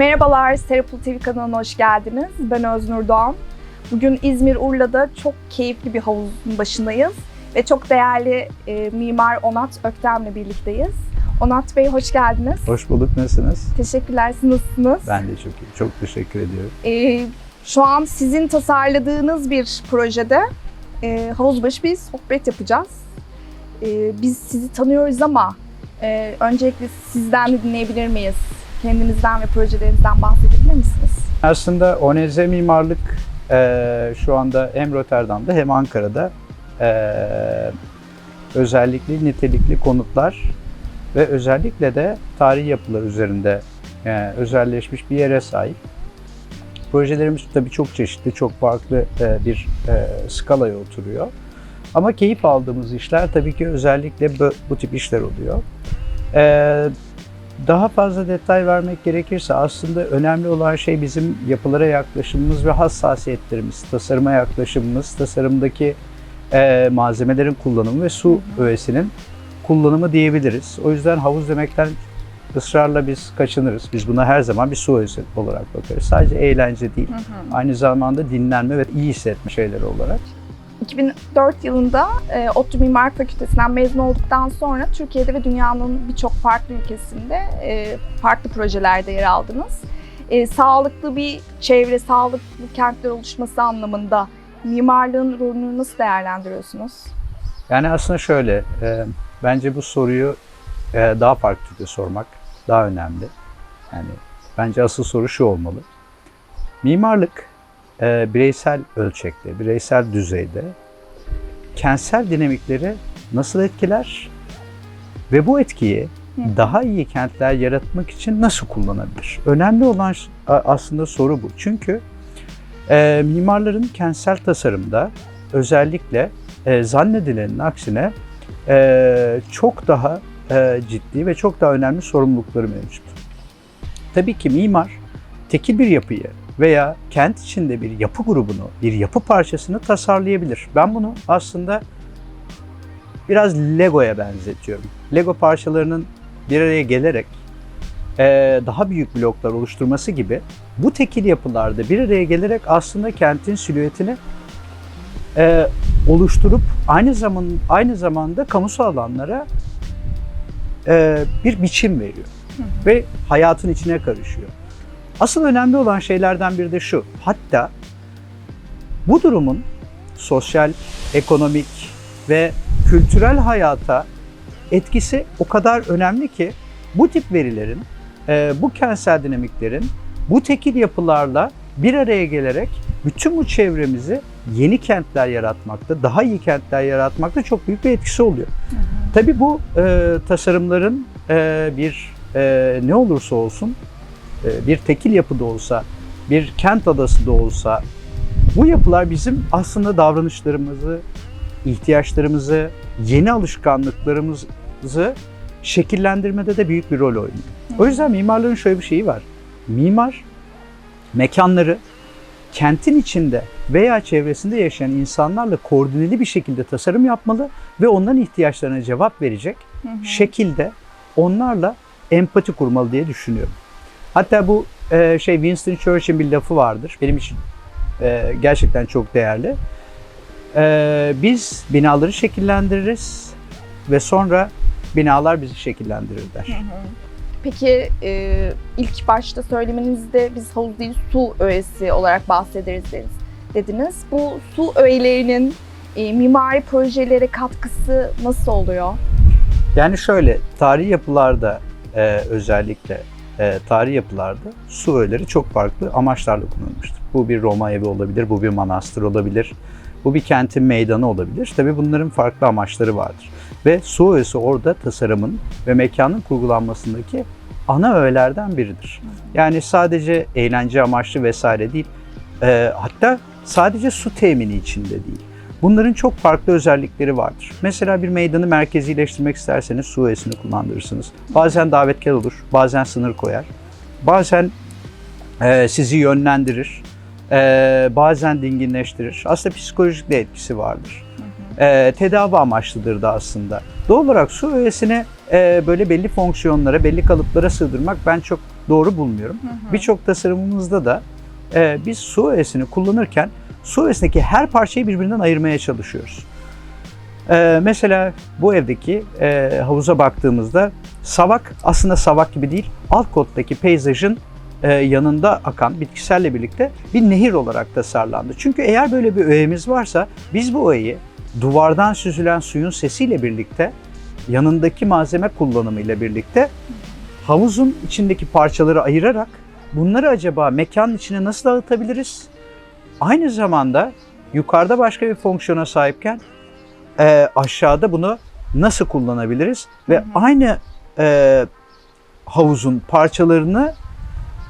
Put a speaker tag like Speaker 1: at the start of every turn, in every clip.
Speaker 1: Merhabalar, Serapul TV kanalına hoş geldiniz. Ben Öznur Doğan. Bugün İzmir Urla'da çok keyifli bir havuzun başındayız ve çok değerli e, mimar Onat Öktem'le birlikteyiz. Onat Bey hoş geldiniz.
Speaker 2: Hoş bulduk. Nasılsınız?
Speaker 1: Teşekkürler, siz nasılsınız?
Speaker 2: Ben de çok iyi. Çok teşekkür ediyorum.
Speaker 1: E, şu an sizin tasarladığınız bir projede e, havuz başı bir sohbet yapacağız. E, biz sizi tanıyoruz ama e, öncelikle sizden de dinleyebilir miyiz? Kendinizden ve projelerinizden bahsedebilir misiniz?
Speaker 2: Aslında ONZ Mimarlık eee, şu anda hem Rotterdam'da hem Ankara'da eee, özellikle nitelikli konutlar ve özellikle de tarihi yapılar üzerinde eee, özelleşmiş bir yere sahip. Projelerimiz tabii çok çeşitli, çok farklı eee, bir eee, skalaya oturuyor. Ama keyif aldığımız işler tabii ki özellikle bu, bu tip işler oluyor. Eee daha fazla detay vermek gerekirse aslında önemli olan şey bizim yapılara yaklaşımımız ve hassasiyetlerimiz, tasarıma yaklaşımımız, tasarımdaki eee, malzemelerin kullanımı ve su öğesinin kullanımı diyebiliriz. O yüzden havuz demekten ısrarla biz kaçınırız. Biz buna her zaman bir su öğesi olarak bakarız. Sadece eğlence değil, aynı zamanda dinlenme ve iyi hissetme şeyleri olarak.
Speaker 1: 2004 yılında e, ODTÜ Mimar Fakültesinden mezun olduktan sonra Türkiye'de ve dünyanın birçok farklı ülkesinde e, farklı projelerde yer aldınız. E, sağlıklı bir çevre, sağlıklı kentler oluşması anlamında mimarlığın rolünü nasıl değerlendiriyorsunuz?
Speaker 2: Yani aslında şöyle, e, bence bu soruyu e, daha farklı türde sormak daha önemli. Yani bence asıl soru şu olmalı. Mimarlık e, bireysel ölçekte, bireysel düzeyde kentsel dinamikleri nasıl etkiler ve bu etkiyi daha iyi kentler yaratmak için nasıl kullanabilir? Önemli olan aslında soru bu. Çünkü e, mimarların kentsel tasarımda özellikle e, zannedilenin aksine e, çok daha e, ciddi ve çok daha önemli sorumlulukları mevcut. Tabii ki mimar tekil bir yapıyı veya kent içinde bir yapı grubunu, bir yapı parçasını tasarlayabilir. Ben bunu aslında biraz Lego'ya benzetiyorum. Lego parçalarının bir araya gelerek e, daha büyük bloklar oluşturması gibi bu tekil yapılarda bir araya gelerek aslında kentin silüetini e, oluşturup aynı zaman aynı zamanda kamusal alanlara e, bir biçim veriyor ve hayatın içine karışıyor. Asıl önemli olan şeylerden biri de şu. Hatta bu durumun sosyal, ekonomik ve kültürel hayata etkisi o kadar önemli ki bu tip verilerin, e, bu kentsel dinamiklerin bu tekil yapılarla bir araya gelerek bütün bu çevremizi yeni kentler yaratmakta, daha iyi kentler yaratmakta çok büyük bir etkisi oluyor. Tabii bu e, tasarımların e, bir e, ne olursa olsun, bir tekil yapıda olsa, bir kent adası da olsa, bu yapılar bizim aslında davranışlarımızı, ihtiyaçlarımızı, yeni alışkanlıklarımızı şekillendirmede de büyük bir rol oynuyor. O yüzden mimarlığın şöyle bir şeyi var. Mimar mekanları kentin içinde veya çevresinde yaşayan insanlarla koordineli bir şekilde tasarım yapmalı ve onların ihtiyaçlarına cevap verecek şekilde onlarla empati kurmalı diye düşünüyorum. Hatta bu e, şey Winston Churchill'in bir lafı vardır. Benim için e, gerçekten çok değerli. E, biz binaları şekillendiririz ve sonra binalar bizi şekillendirir der.
Speaker 1: Peki e, ilk başta söylemenizde biz havuz değil su öğesi olarak bahsederiz deriz- dediniz. Bu su öğelerinin e, mimari projelere katkısı nasıl oluyor?
Speaker 2: Yani şöyle tarihi yapılarda e, özellikle e, tarihi yapılarda su öğeleri çok farklı amaçlarla kullanılmıştır. Bu bir Roma evi olabilir, bu bir manastır olabilir, bu bir kentin meydanı olabilir. Tabii bunların farklı amaçları vardır. Ve su öğesi orada tasarımın ve mekanın kurgulanmasındaki ana öğelerden biridir. Yani sadece eğlence amaçlı vesaire değil, e, hatta sadece su temini içinde değil. Bunların çok farklı özellikleri vardır. Mesela bir meydanı merkezileştirmek isterseniz su öğesini kullandırırsınız. Bazen davetkar olur, bazen sınır koyar. Bazen e, sizi yönlendirir, e, bazen dinginleştirir. Aslında psikolojik de etkisi vardır. E, tedavi amaçlıdır da aslında. Doğal olarak su öğesini e, böyle belli fonksiyonlara, belli kalıplara sığdırmak ben çok doğru bulmuyorum. Birçok tasarımımızda da e, biz su öğesini kullanırken su öğesindeki her parçayı birbirinden ayırmaya çalışıyoruz. E, mesela bu evdeki e, havuza baktığımızda savak aslında savak gibi değil, alt kottaki peyzajın e, yanında akan bitkiselle birlikte bir nehir olarak tasarlandı. Çünkü eğer böyle bir öğemiz varsa biz bu öğeyi duvardan süzülen suyun sesiyle birlikte yanındaki malzeme kullanımıyla birlikte havuzun içindeki parçaları ayırarak bunları acaba mekanın içine nasıl dağıtabiliriz? Aynı zamanda yukarıda başka bir fonksiyona sahipken e, aşağıda bunu nasıl kullanabiliriz? Ve
Speaker 1: Hı hı.
Speaker 2: aynı e, havuzun parçalarını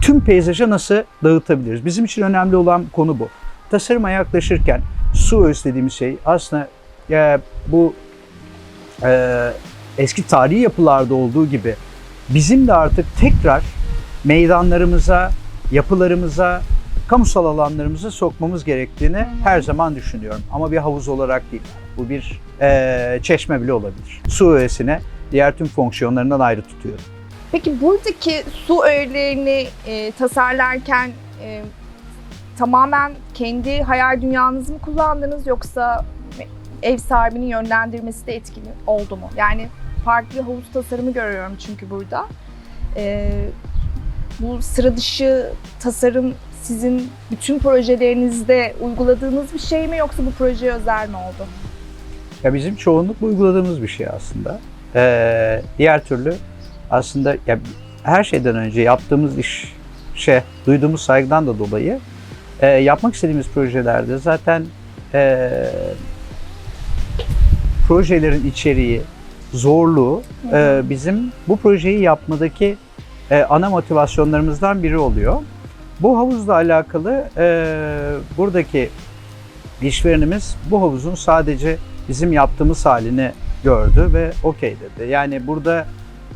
Speaker 2: tüm peyzaja nasıl dağıtabiliriz? Bizim için önemli olan konu bu. Tasarıma yaklaşırken su özlediğimiz şey aslında e, bu e, eski tarihi yapılarda olduğu gibi bizim de artık tekrar meydanlarımıza, yapılarımıza, kamusal alanlarımıza sokmamız gerektiğini her zaman düşünüyorum. Ama bir havuz olarak değil. Bu bir e, çeşme bile olabilir. Su öğesine diğer tüm fonksiyonlarından ayrı tutuyorum.
Speaker 1: Peki buradaki su öğelerini e, tasarlarken e, tamamen kendi hayal dünyanızı mı kullandınız yoksa ev sahibinin yönlendirmesi de etkili oldu mu? Yani farklı havuz tasarımı görüyorum çünkü burada. E, bu sıra dışı tasarım sizin bütün projelerinizde uyguladığınız bir şey mi yoksa bu projeye özel mi oldu?
Speaker 2: Ya bizim çoğunlukla uyguladığımız bir şey aslında. Ee, diğer türlü aslında ya her şeyden önce yaptığımız iş şey duyduğumuz saygıdan da dolayı e, yapmak istediğimiz projelerde zaten e, projelerin içeriği, zorluğu e, bizim bu projeyi yapmadaki e, ana motivasyonlarımızdan biri oluyor. Bu havuzla alakalı e, buradaki işverenimiz bu havuzun sadece bizim yaptığımız halini gördü ve okey dedi. Yani burada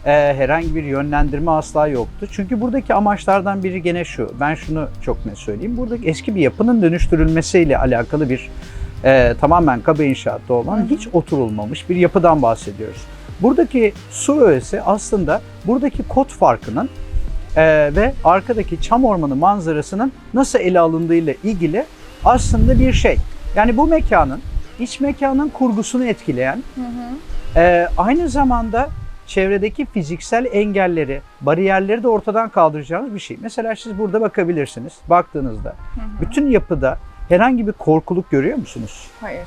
Speaker 2: e, herhangi bir yönlendirme asla yoktu. Çünkü buradaki amaçlardan biri gene şu. Ben şunu çok net söyleyeyim. Buradaki eski bir yapının dönüştürülmesiyle alakalı bir e, tamamen kaba inşaatta olan hiç oturulmamış bir yapıdan bahsediyoruz. Buradaki su öğesi aslında buradaki kod farkının e, ve arkadaki çam ormanı manzarasının nasıl ele alındığıyla ilgili aslında bir şey. Yani bu mekanın iç mekanın kurgusunu etkileyen, e, aynı zamanda çevredeki fiziksel engelleri, bariyerleri de ortadan kaldıracağımız bir şey. Mesela siz burada bakabilirsiniz. Baktığınızda bütün yapıda herhangi bir korkuluk görüyor musunuz?
Speaker 1: Hayır.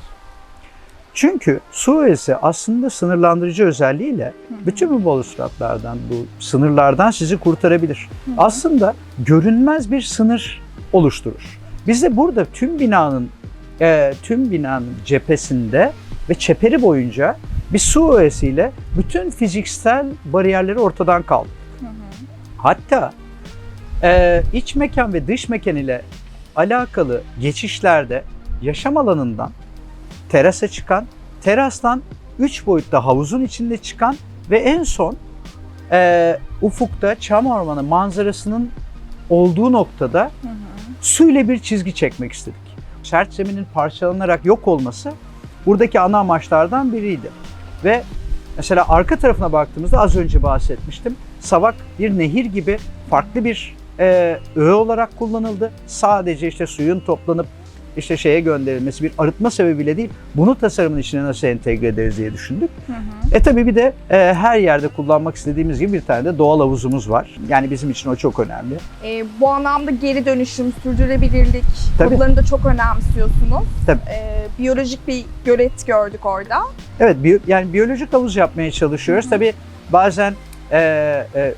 Speaker 2: Çünkü su öğesi aslında sınırlandırıcı özelliğiyle bütün bu balustratlardan, bu sınırlardan sizi kurtarabilir. Aslında görünmez bir sınır oluşturur. Biz de burada tüm binanın e, tüm binanın cephesinde ve çeperi boyunca bir su öğesiyle bütün fiziksel bariyerleri ortadan kaldırdık. Hatta e, iç mekan ve dış mekan ile alakalı geçişlerde yaşam alanından terasa çıkan, terastan 3 boyutta havuzun içinde çıkan ve en son e, ufukta çam ormanı manzarasının olduğu noktada suyla bir çizgi çekmek istedik. Sert zeminin parçalanarak yok olması buradaki ana amaçlardan biriydi. Ve mesela arka tarafına baktığımızda az önce bahsetmiştim. Savak bir nehir gibi farklı bir e, öğe olarak kullanıldı. Sadece işte suyun toplanıp işte şeye gönderilmesi bir arıtma sebebiyle değil, bunu tasarımın içine nasıl entegre ederiz diye düşündük. E tabii bir de e, her yerde kullanmak istediğimiz gibi bir tane de doğal havuzumuz var. Yani bizim için o çok önemli.
Speaker 1: E, bu anlamda geri dönüşüm, sürdürülebilirlik
Speaker 2: Tabii.
Speaker 1: konularını da çok önemsiyorsunuz.
Speaker 2: Tabii.
Speaker 1: E, biyolojik bir gölet gördük orada.
Speaker 2: Evet, biyo- yani biyolojik havuz yapmaya çalışıyoruz. Tabii bazen e, e,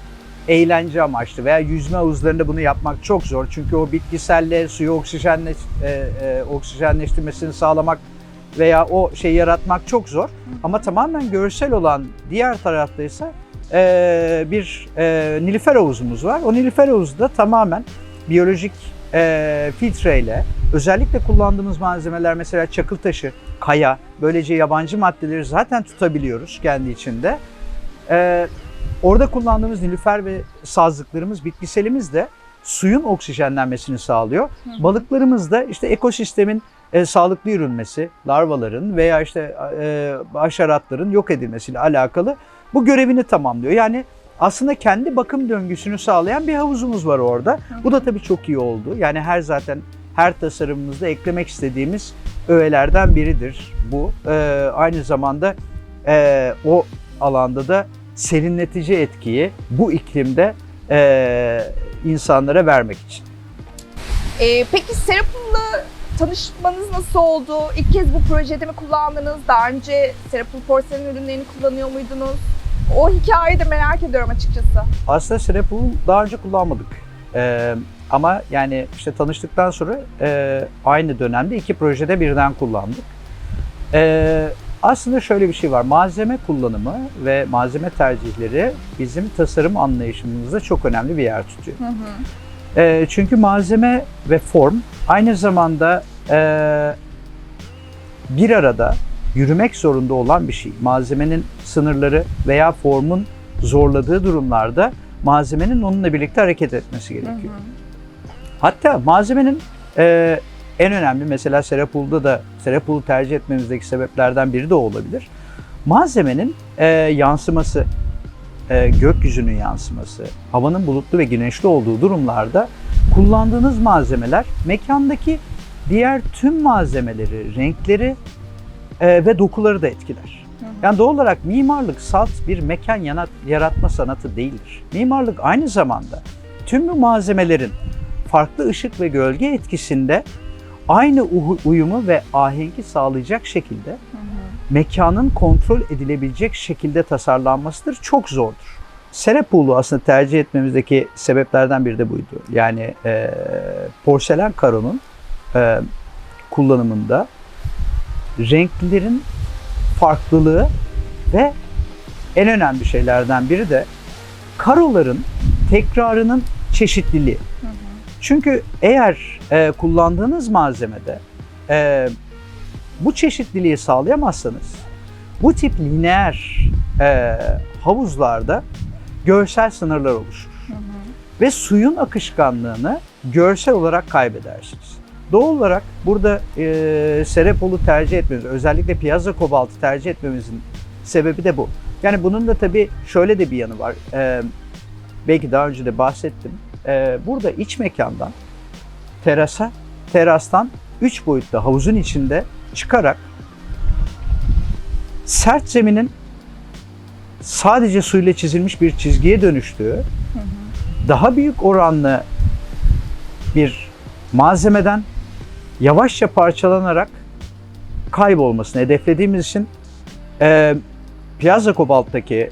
Speaker 2: eğlence amaçlı veya yüzme havuzlarında bunu yapmak çok zor. Çünkü o bitkiselle suyu oksijenle, e, e, oksijenleştirmesini sağlamak veya o şeyi yaratmak çok zor. Ama tamamen görsel olan diğer tarafta ise e, bir e, nilüfer havuzumuz var. O nilüfer havuzu da tamamen biyolojik e, filtreyle özellikle kullandığımız malzemeler mesela çakıl taşı, kaya, böylece yabancı maddeleri zaten tutabiliyoruz kendi içinde. Ee, orada kullandığımız nilüfer ve sazlıklarımız, bitkiselimiz de suyun oksijenlenmesini sağlıyor. Balıklarımız da işte ekosistemin e, sağlıklı yürünmesi, larvaların veya işte e, haşeratların yok edilmesiyle alakalı bu görevini tamamlıyor. Yani aslında kendi bakım döngüsünü sağlayan bir havuzumuz var orada. Bu da tabii çok iyi oldu. Yani her zaten her tasarımımızda eklemek istediğimiz öğelerden biridir bu. E, aynı zamanda e, o alanda da serinletici etkiyi bu iklimde e, insanlara vermek için.
Speaker 1: Ee, peki Serapul'la tanışmanız nasıl oldu? İlk kez bu projede mi kullandınız? Daha önce Serapul porselen ürünlerini kullanıyor muydunuz? O hikayeyi de merak ediyorum açıkçası.
Speaker 2: Aslında Serapul'u daha önce kullanmadık. Ee, ama yani işte tanıştıktan sonra e, aynı dönemde iki projede birden kullandık. Ee, aslında şöyle bir şey var. Malzeme kullanımı ve malzeme tercihleri bizim tasarım anlayışımızda çok önemli bir yer tutuyor. Ee, çünkü malzeme ve form aynı zamanda e, bir arada yürümek zorunda olan bir şey. Malzemenin sınırları veya formun zorladığı durumlarda malzemenin onunla birlikte hareket etmesi gerekiyor. Hatta malzemenin e, en önemli mesela Serapul'da da Serapul'u tercih etmemizdeki sebeplerden biri de olabilir. Malzemenin e, yansıması, e, gökyüzünün yansıması, havanın bulutlu ve güneşli olduğu durumlarda kullandığınız malzemeler mekandaki diğer tüm malzemeleri, renkleri e, ve dokuları da etkiler. Yani doğal olarak mimarlık salt bir mekan yana- yaratma sanatı değildir. Mimarlık aynı zamanda tüm bu malzemelerin farklı ışık ve gölge etkisinde aynı uyumu ve ahengi sağlayacak şekilde mekanın kontrol edilebilecek şekilde tasarlanmasıdır. Çok zordur. Serapul'u aslında tercih etmemizdeki sebeplerden biri de buydu. Yani e, porselen karonun e, kullanımında renklerin farklılığı ve en önemli şeylerden biri de karoların tekrarının çeşitliliği. Çünkü eğer e, kullandığınız malzemede e, bu çeşitliliği sağlayamazsanız bu tip lineer e, havuzlarda görsel sınırlar oluşur. Ve suyun akışkanlığını görsel olarak kaybedersiniz. Doğal olarak burada e, Serapol'u tercih etmemiz, özellikle Piazza Kobalt'ı tercih etmemizin sebebi de bu. Yani bunun da tabii şöyle de bir yanı var. E, belki daha önce de bahsettim. E, burada iç mekandan terasa, terastan üç boyutlu havuzun içinde çıkarak sert zeminin sadece suyla çizilmiş bir çizgiye dönüştüğü, daha büyük oranlı bir malzemeden yavaşça parçalanarak kaybolmasını hedeflediğimiz için e, Piazza Kobalt'taki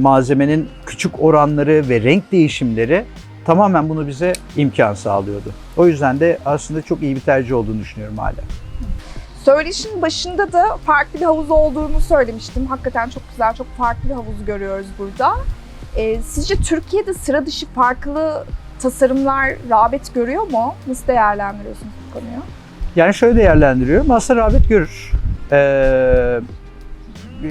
Speaker 2: malzemenin küçük oranları ve renk değişimleri tamamen bunu bize imkan sağlıyordu. O yüzden de aslında çok iyi bir tercih olduğunu düşünüyorum hala.
Speaker 1: Söyleşin başında da farklı bir havuz olduğunu söylemiştim. Hakikaten çok güzel, çok farklı bir havuz görüyoruz burada. Ee, sizce Türkiye'de sıra dışı farklı tasarımlar rağbet görüyor mu? Nasıl değerlendiriyorsunuz bu konuyu?
Speaker 2: Yani şöyle değerlendiriyorum. Aslında rağbet görür. Ee,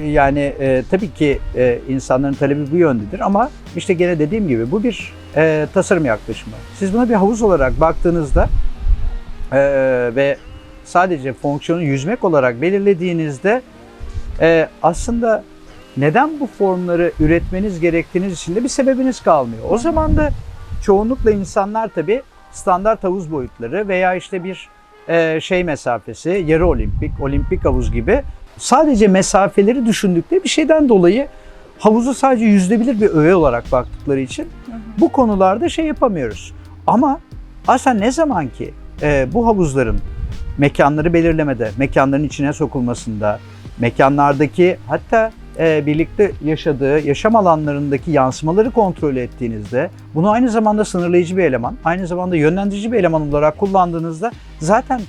Speaker 2: yani e, tabii ki e, insanların talebi bu yöndedir ama işte gene dediğim gibi bu bir e, tasarım yaklaşımı. Siz buna bir havuz olarak baktığınızda e, ve sadece fonksiyonu yüzmek olarak belirlediğinizde e, aslında neden bu formları üretmeniz gerektiğiniz için de bir sebebiniz kalmıyor. O zaman da çoğunlukla insanlar tabii standart havuz boyutları veya işte bir e, şey mesafesi, yarı olimpik, olimpik havuz gibi sadece mesafeleri düşündükleri bir şeyden dolayı havuzu sadece yüzde bir öğe olarak baktıkları için bu konularda şey yapamıyoruz. Ama aslında ne zaman ki e, bu havuzların mekanları belirlemede, mekanların içine sokulmasında, mekanlardaki hatta e, birlikte yaşadığı yaşam alanlarındaki yansımaları kontrol ettiğinizde bunu aynı zamanda sınırlayıcı bir eleman, aynı zamanda yönlendirici bir eleman olarak kullandığınızda zaten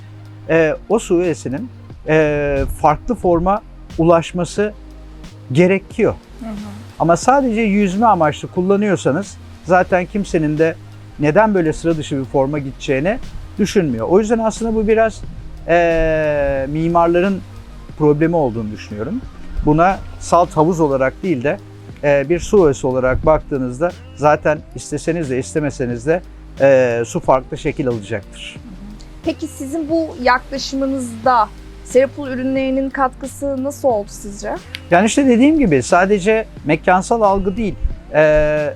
Speaker 2: e, o su öğesinin e, farklı forma ulaşması gerekiyor. Ama sadece yüzme amaçlı kullanıyorsanız zaten kimsenin de neden böyle sıra dışı bir forma gideceğini düşünmüyor. O yüzden aslında bu biraz eee, mimarların problemi olduğunu düşünüyorum. Buna salt havuz olarak değil de eee, bir su öğesi olarak baktığınızda zaten isteseniz de istemeseniz de eee, su farklı şekil alacaktır.
Speaker 1: Peki sizin bu yaklaşımınızda Serapul ürünlerinin katkısı nasıl oldu sizce?
Speaker 2: Yani işte dediğim gibi sadece mekansal algı değil, e,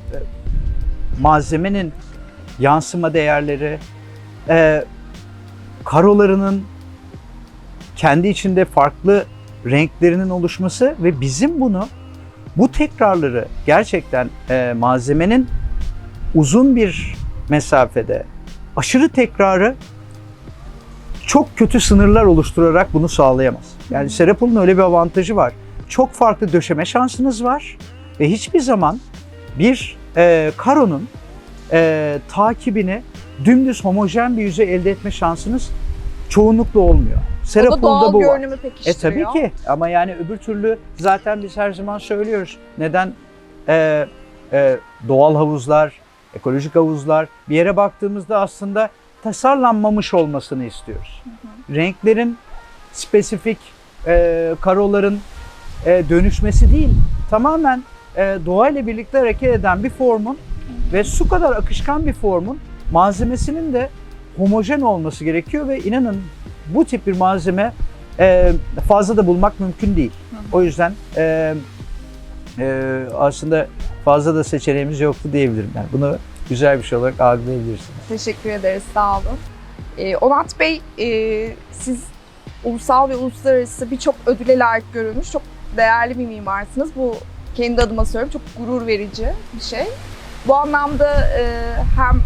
Speaker 2: malzemenin yansıma değerleri, e, karolarının kendi içinde farklı renklerinin oluşması ve bizim bunu bu tekrarları gerçekten e, malzemenin uzun bir mesafede aşırı tekrarı çok kötü sınırlar oluşturarak bunu sağlayamaz. Yani Serapul'un öyle bir avantajı var. Çok farklı döşeme şansınız var ve hiçbir zaman bir e, karonun e, takibini dümdüz homojen bir yüzey elde etme şansınız çoğunlukla olmuyor.
Speaker 1: o da
Speaker 2: Serapul'da
Speaker 1: doğal
Speaker 2: bu var. E tabii ki ama yani öbür türlü zaten biz her zaman söylüyoruz. Neden e, e, doğal havuzlar, ekolojik havuzlar bir yere baktığımızda aslında tasarlanmamış olmasını istiyoruz. Renklerin spesifik e, karoların e, dönüşmesi değil, tamamen e, doğayla birlikte hareket eden bir formun ve su kadar akışkan bir formun malzemesinin de homojen olması gerekiyor ve inanın bu tip bir malzeme e, fazla da bulmak mümkün değil. O yüzden e, e, aslında fazla da seçeneğimiz yoktu diyebilirim. Yani bunu güzel bir şey olarak algılayabilirsiniz.
Speaker 1: Teşekkür ederiz, sağ olun. Ee, Onat Bey, e, siz ulusal ve uluslararası birçok ödüle layık görülmüş, çok değerli bir mimarsınız. Bu kendi adıma söylüyorum, çok gurur verici bir şey. Bu anlamda e, hem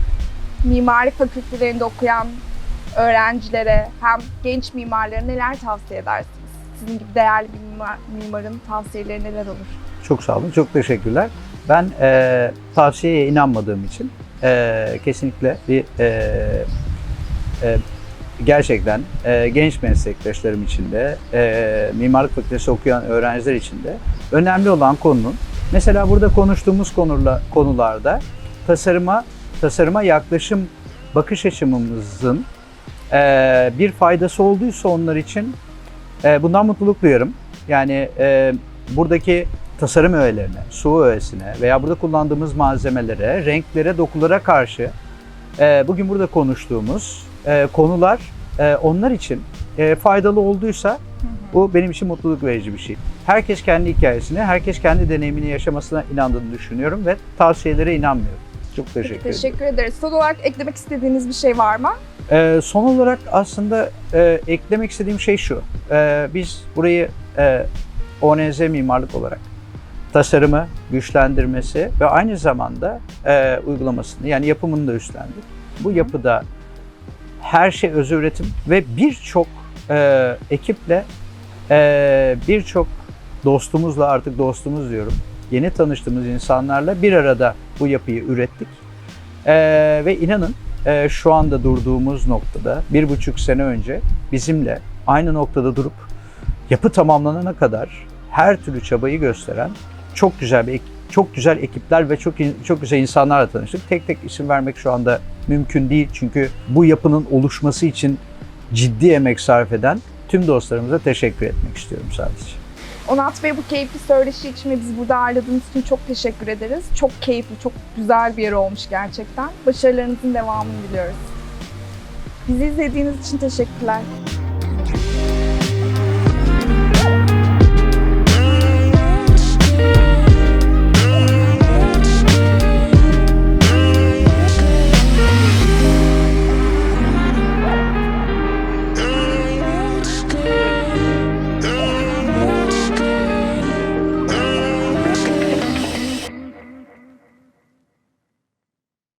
Speaker 1: mimarlık fakültelerinde okuyan öğrencilere hem genç mimarlara neler tavsiye edersiniz? Sizin gibi değerli bir mimar, mimarın tavsiyeleri neler olur?
Speaker 2: Çok sağ olun, çok teşekkürler. Ben e, tavsiyeye inanmadığım için e, kesinlikle bir e, e, gerçekten e, genç meslektaşlarım için de, e, mimarlık fakültesi okuyan öğrenciler için de önemli olan konunun, mesela burada konuştuğumuz konula, konularda tasarıma tasarıma yaklaşım bakış açımızın e, bir faydası olduysa onlar için e, bundan mutluluk duyarım. Yani e, buradaki tasarım öğelerine, su öğesine veya burada kullandığımız malzemelere, renklere, dokulara karşı e, bugün burada konuştuğumuz e, konular e, onlar için e, faydalı olduysa bu benim için mutluluk verici bir şey. Herkes kendi hikayesini, herkes kendi deneyimini yaşamasına inandığını düşünüyorum ve tavsiyelere inanmıyorum. Çok teşekkür
Speaker 1: Peki,
Speaker 2: ederim.
Speaker 1: teşekkür ederiz. Son olarak eklemek istediğiniz bir şey var mı?
Speaker 2: Ee, son olarak aslında e, eklemek istediğim şey şu. Ee, biz burayı e, ONZ mimarlık olarak tasarımı, güçlendirmesi ve aynı zamanda e, uygulamasını yani yapımını da üstlendik. Bu yapıda her şey öz üretim ve birçok e, ekiple e, birçok dostumuzla artık dostumuz diyorum. Yeni tanıştığımız insanlarla bir arada bu yapıyı ürettik. E, ve inanın e, şu anda durduğumuz noktada bir buçuk sene önce bizimle aynı noktada durup yapı tamamlanana kadar her türlü çabayı gösteren çok güzel bir çok güzel ekipler ve çok çok güzel insanlarla tanıştık. Tek tek isim vermek şu anda mümkün değil çünkü bu yapının oluşması için ciddi emek sarf eden tüm dostlarımıza teşekkür etmek istiyorum sadece.
Speaker 1: Onat Bey bu keyifli söyleşi için ve bizi burada ağırladığınız için çok teşekkür ederiz. Çok keyifli, çok güzel bir yer olmuş gerçekten. Başarılarınızın devamını diliyoruz. Bizi izlediğiniz için teşekkürler.